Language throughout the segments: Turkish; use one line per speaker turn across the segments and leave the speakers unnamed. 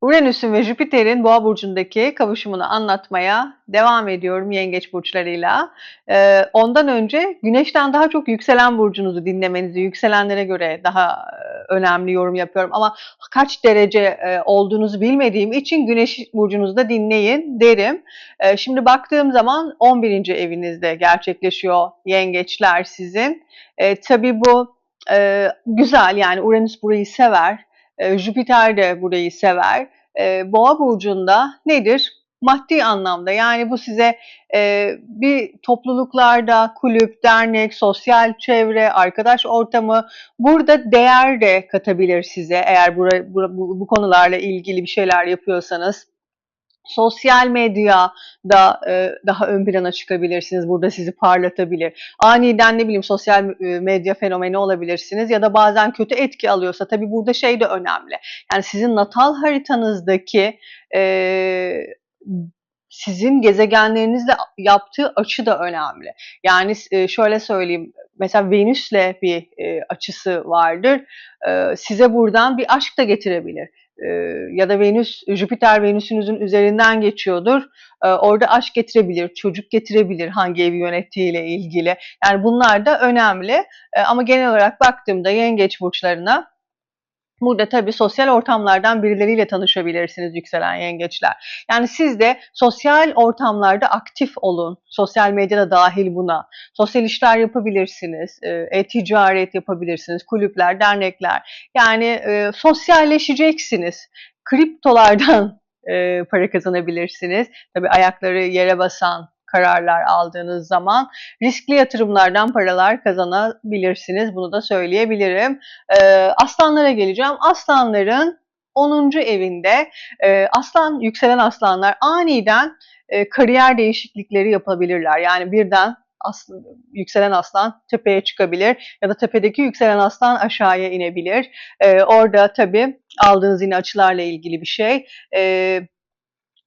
Uranüs'ün ve Jüpiter'in Boğa burcundaki kavuşumunu anlatmaya devam ediyorum yengeç burçlarıyla. Ee, ondan önce Güneş'ten daha çok yükselen burcunuzu dinlemenizi, yükselenlere göre daha e, önemli yorum yapıyorum. Ama kaç derece e, olduğunuzu bilmediğim için Güneş burcunuzu da dinleyin derim. E, şimdi baktığım zaman 11. evinizde gerçekleşiyor yengeçler sizin. E, tabii bu e, güzel yani Uranüs burayı sever. E, Jüpiter de burayı sever. E, Boğa burcunda nedir? Maddi anlamda yani bu size e, bir topluluklarda, kulüp, dernek, sosyal çevre, arkadaş ortamı burada değer de katabilir size eğer bu konularla ilgili bir şeyler yapıyorsanız Sosyal medya da e, daha ön plana çıkabilirsiniz. Burada sizi parlatabilir. Aniden ne bileyim sosyal e, medya fenomeni olabilirsiniz ya da bazen kötü etki alıyorsa tabii burada şey de önemli. Yani sizin natal haritanızdaki e, sizin gezegenlerinizle yaptığı açı da önemli. Yani e, şöyle söyleyeyim, mesela Venüs'le bir e, açısı vardır. Size buradan bir aşk da getirebilir ya da Venüs, Jüpiter Venüs'ünüzün üzerinden geçiyordur. E, orada aşk getirebilir, çocuk getirebilir hangi evi yönettiğiyle ilgili. Yani bunlar da önemli. E, ama genel olarak baktığımda yengeç burçlarına Burada tabii sosyal ortamlardan birileriyle tanışabilirsiniz yükselen yengeçler. Yani siz de sosyal ortamlarda aktif olun. Sosyal medya da dahil buna. Sosyal işler yapabilirsiniz. E-ticaret yapabilirsiniz. Kulüpler, dernekler. Yani e, sosyalleşeceksiniz. Kriptolardan e, para kazanabilirsiniz. Tabii ayakları yere basan kararlar aldığınız zaman riskli yatırımlardan paralar kazanabilirsiniz. Bunu da söyleyebilirim. E, aslanlara geleceğim. Aslanların 10. evinde e, aslan yükselen aslanlar aniden e, kariyer değişiklikleri yapabilirler. Yani birden aslan, yükselen aslan tepeye çıkabilir ya da tepedeki yükselen aslan aşağıya inebilir. E, orada tabii aldığınız yine açılarla ilgili bir şey. E,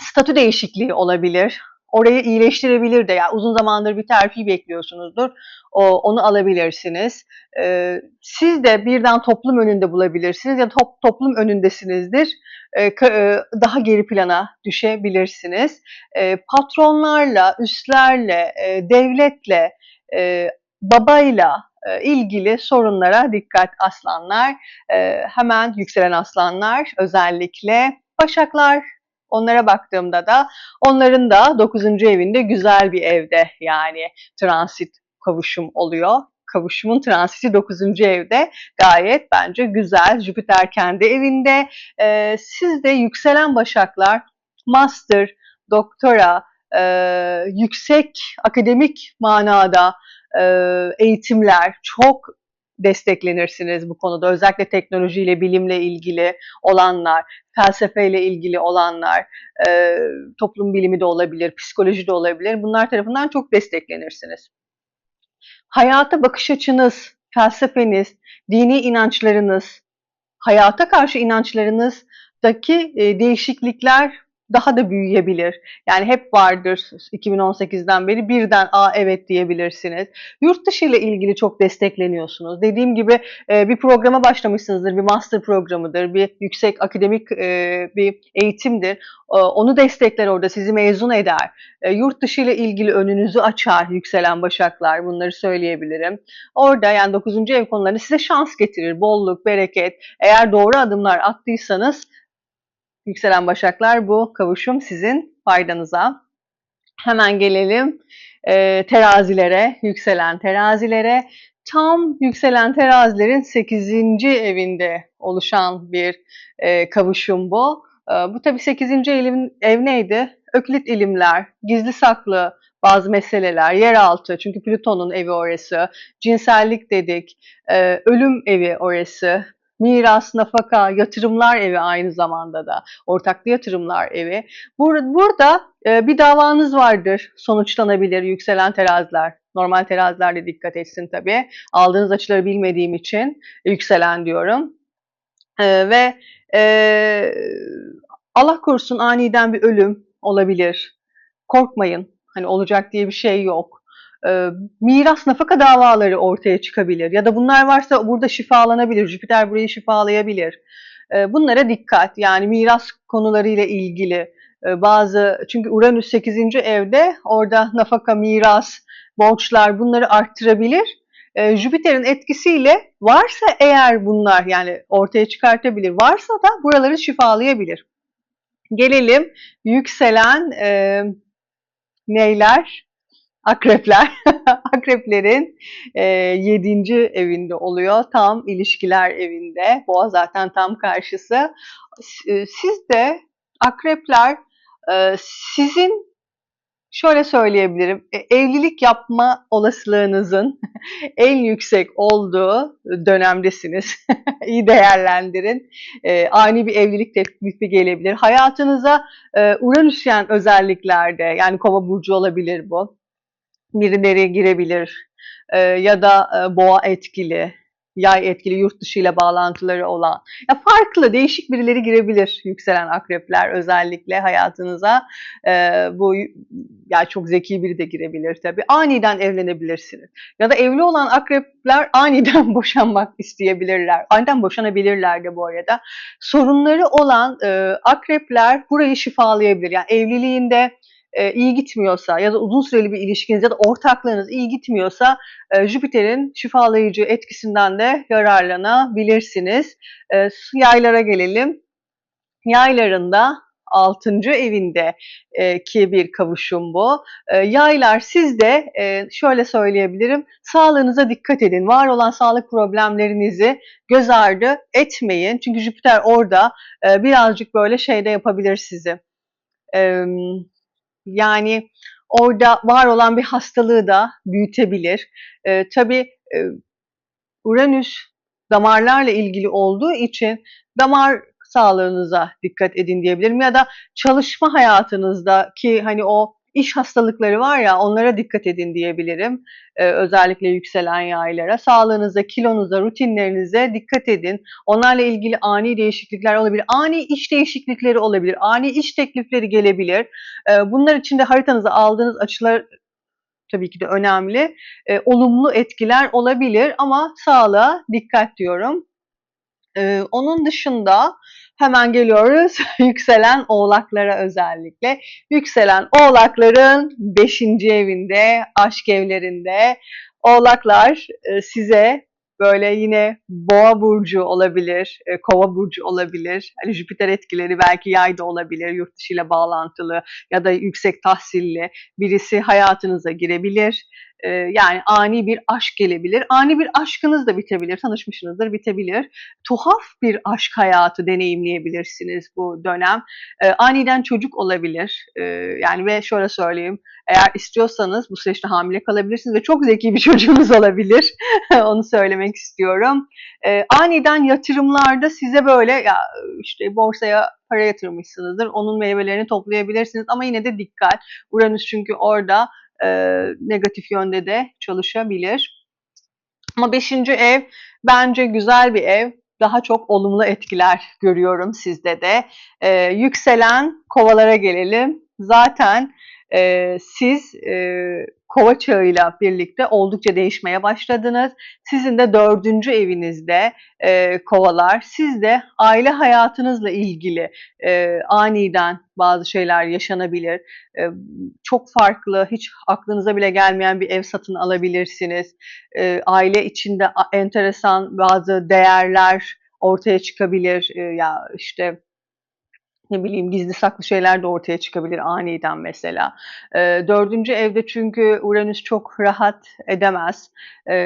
statü değişikliği olabilir orayı iyileştirebilir de. Yani uzun zamandır bir terfi bekliyorsunuzdur. O, onu alabilirsiniz. Ee, siz de birden toplum önünde bulabilirsiniz ya da top, toplum önündesinizdir. Ee, e, daha geri plana düşebilirsiniz. Ee, patronlarla, üstlerle, e, devletle, e, babayla e, ilgili sorunlara dikkat aslanlar. E, hemen yükselen aslanlar özellikle Başaklar Onlara baktığımda da onların da 9. evinde güzel bir evde yani transit kavuşum oluyor. Kavuşumun transiti 9. evde gayet bence güzel. Jüpiter kendi evinde. Ee, siz de yükselen başaklar, master, doktora, e, yüksek akademik manada e, eğitimler çok desteklenirsiniz bu konuda. Özellikle teknolojiyle, bilimle ilgili olanlar, felsefeyle ilgili olanlar, e, toplum bilimi de olabilir, psikoloji de olabilir. Bunlar tarafından çok desteklenirsiniz. Hayata bakış açınız, felsefeniz, dini inançlarınız, hayata karşı inançlarınızdaki e, değişiklikler daha da büyüyebilir. Yani hep vardır 2018'den beri birden a evet diyebilirsiniz. Yurt dışı ile ilgili çok destekleniyorsunuz. Dediğim gibi e, bir programa başlamışsınızdır. Bir master programıdır, bir yüksek akademik e, bir eğitimdir. E, onu destekler orada, sizi mezun eder. Yurt dışı ile ilgili önünüzü açar yükselen başaklar. Bunları söyleyebilirim. Orada yani 9. ev konularını size şans getirir. Bolluk, bereket. Eğer doğru adımlar attıysanız Yükselen Başaklar bu kavuşum sizin faydanıza. Hemen gelelim e, terazilere, yükselen terazilere. Tam yükselen terazilerin 8. evinde oluşan bir e, kavuşum bu. E, bu tabii 8. evin, ev neydi? Öklit ilimler, gizli saklı bazı meseleler, yeraltı çünkü Plüton'un evi orası, cinsellik dedik, e, ölüm evi orası, miras, nafaka, yatırımlar evi aynı zamanda da ortaklı yatırımlar evi. Bur burada e, bir davanız vardır, sonuçlanabilir yükselen teraziler. Normal terazilerle dikkat etsin tabii. Aldığınız açıları bilmediğim için yükselen diyorum. E, ve e, Allah korusun aniden bir ölüm olabilir. Korkmayın. Hani olacak diye bir şey yok e, miras nafaka davaları ortaya çıkabilir. Ya da bunlar varsa burada şifalanabilir. Jüpiter burayı şifalayabilir. E, bunlara dikkat. Yani miras konularıyla ilgili e, bazı çünkü Uranüs 8. evde orada nafaka, miras, borçlar bunları arttırabilir. E, Jüpiter'in etkisiyle varsa eğer bunlar yani ortaya çıkartabilir, varsa da buraları şifalayabilir. Gelelim yükselen e, neyler? Akrepler. Akreplerin e, yedinci evinde oluyor. Tam ilişkiler evinde. Boğa zaten tam karşısı. E, siz de akrepler e, sizin şöyle söyleyebilirim. E, evlilik yapma olasılığınızın en yüksek olduğu dönemdesiniz. İyi değerlendirin. E, ani bir evlilik teklifi gelebilir. Hayatınıza e, Uranüsyen özelliklerde yani kova burcu olabilir bu. Birileri girebilir? E, ya da e, boğa etkili yay etkili yurt dışı ile bağlantıları olan. Ya farklı değişik birileri girebilir yükselen akrepler özellikle hayatınıza. E, bu ya çok zeki biri de girebilir tabii. Aniden evlenebilirsiniz. Ya da evli olan akrepler aniden boşanmak isteyebilirler. Aniden boşanabilirler de bu arada. Sorunları olan e, akrepler burayı şifalayabilir. Yani evliliğinde e, iyi gitmiyorsa ya da uzun süreli bir ilişkiniz ya da ortaklığınız iyi gitmiyorsa e, Jüpiter'in şifalayıcı etkisinden de yararlanabilirsiniz. E, yaylara gelelim. Yaylarında 6. evinde e, ki bir kavuşum bu. E, yaylar siz de e, şöyle söyleyebilirim sağlığınıza dikkat edin. Var olan sağlık problemlerinizi göz ardı etmeyin. Çünkü Jüpiter orada e, birazcık böyle şeyde yapabilir sizi. E, yani orada var olan bir hastalığı da büyütebilir. E, tabii e, Uranüs damarlarla ilgili olduğu için damar sağlığınıza dikkat edin diyebilirim ya da çalışma hayatınızdaki hani o iş hastalıkları var ya onlara dikkat edin diyebilirim. Ee, özellikle yükselen yaylara. Sağlığınıza, kilonuza, rutinlerinize dikkat edin. Onlarla ilgili ani değişiklikler olabilir. Ani iş değişiklikleri olabilir. Ani iş teklifleri gelebilir. Ee, bunlar için de haritanıza aldığınız açılar tabii ki de önemli. Ee, olumlu etkiler olabilir ama sağlığa dikkat diyorum. Ee, onun dışında Hemen geliyoruz yükselen oğlaklara özellikle. Yükselen oğlakların 5. evinde, aşk evlerinde. Oğlaklar e, size böyle yine boğa burcu olabilir, e, kova burcu olabilir. Hani Jüpiter etkileri belki yayda olabilir, yurt dışı ile bağlantılı ya da yüksek tahsilli birisi hayatınıza girebilir. E, yani ani bir aşk gelebilir. Ani bir aşkınız da bitebilir, tanışmışsınızdır, bitebilir. Tuhaf bir aşk hayatı deneyimleyebilirsiniz bu dönem. E, aniden çocuk olabilir. E, yani ve şöyle söyleyeyim, eğer istiyorsanız bu süreçte hamile kalabilirsiniz ve çok zeki bir çocuğunuz olabilir. Onu söylemek istiyorum. E, aniden yatırımlarda size böyle ya işte borsaya para yatırmışsınızdır. Onun meyvelerini toplayabilirsiniz ama yine de dikkat. Uranüs çünkü orada e, negatif yönde de çalışabilir. Ama beşinci ev bence güzel bir ev. Daha çok olumlu etkiler görüyorum sizde de. E, yükselen kovalara gelelim. Zaten e, siz e, kova çağıyla birlikte oldukça değişmeye başladınız. Sizin de dördüncü evinizde e, kovalar. Siz de aile hayatınızla ilgili e, aniden bazı şeyler yaşanabilir. E, çok farklı, hiç aklınıza bile gelmeyen bir ev satın alabilirsiniz. E, aile içinde enteresan bazı değerler ortaya çıkabilir. E, ya işte ne bileyim gizli saklı şeyler de ortaya çıkabilir aniden mesela. E, dördüncü evde çünkü Uranüs çok rahat edemez. E,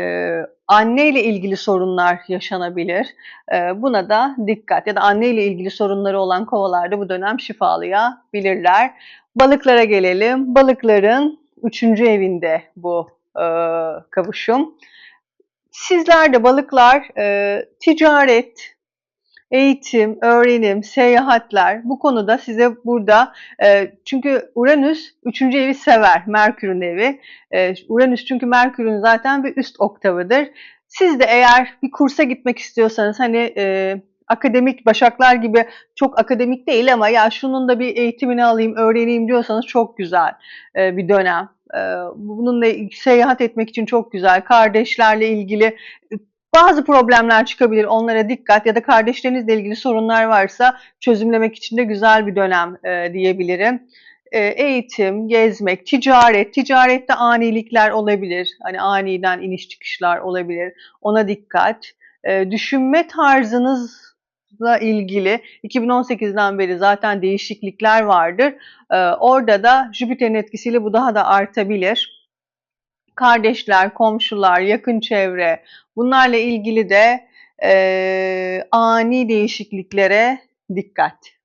anne ile ilgili sorunlar yaşanabilir. E, buna da dikkat ya da anne ile ilgili sorunları olan kovalarda bu dönem şifalayabilirler. Balıklara gelelim. Balıkların üçüncü evinde bu e, kavuşum. Sizler de balıklar e, ticaret, eğitim, öğrenim, seyahatler bu konuda size burada e, çünkü Uranüs üçüncü evi sever, Merkür'ün evi. E, Uranüs çünkü Merkür'ün zaten bir üst oktavıdır. Siz de eğer bir kursa gitmek istiyorsanız hani e, akademik başaklar gibi çok akademik değil ama ya şunun da bir eğitimini alayım, öğreneyim diyorsanız çok güzel e, bir dönem. E, bununla seyahat etmek için çok güzel. Kardeşlerle ilgili Bazı problemler çıkabilir, onlara dikkat ya da kardeşlerinizle ilgili sorunlar varsa çözümlemek için de güzel bir dönem e, diyebilirim. E, eğitim, gezmek, ticaret, ticarette anilikler olabilir. Hani aniden iniş çıkışlar olabilir. Ona dikkat. E, düşünme tarzınızla ilgili 2018'den beri zaten değişiklikler vardır. E, orada da Jüpiter'in etkisiyle bu daha da artabilir kardeşler, komşular, yakın çevre bunlarla ilgili de e, ani değişikliklere dikkat.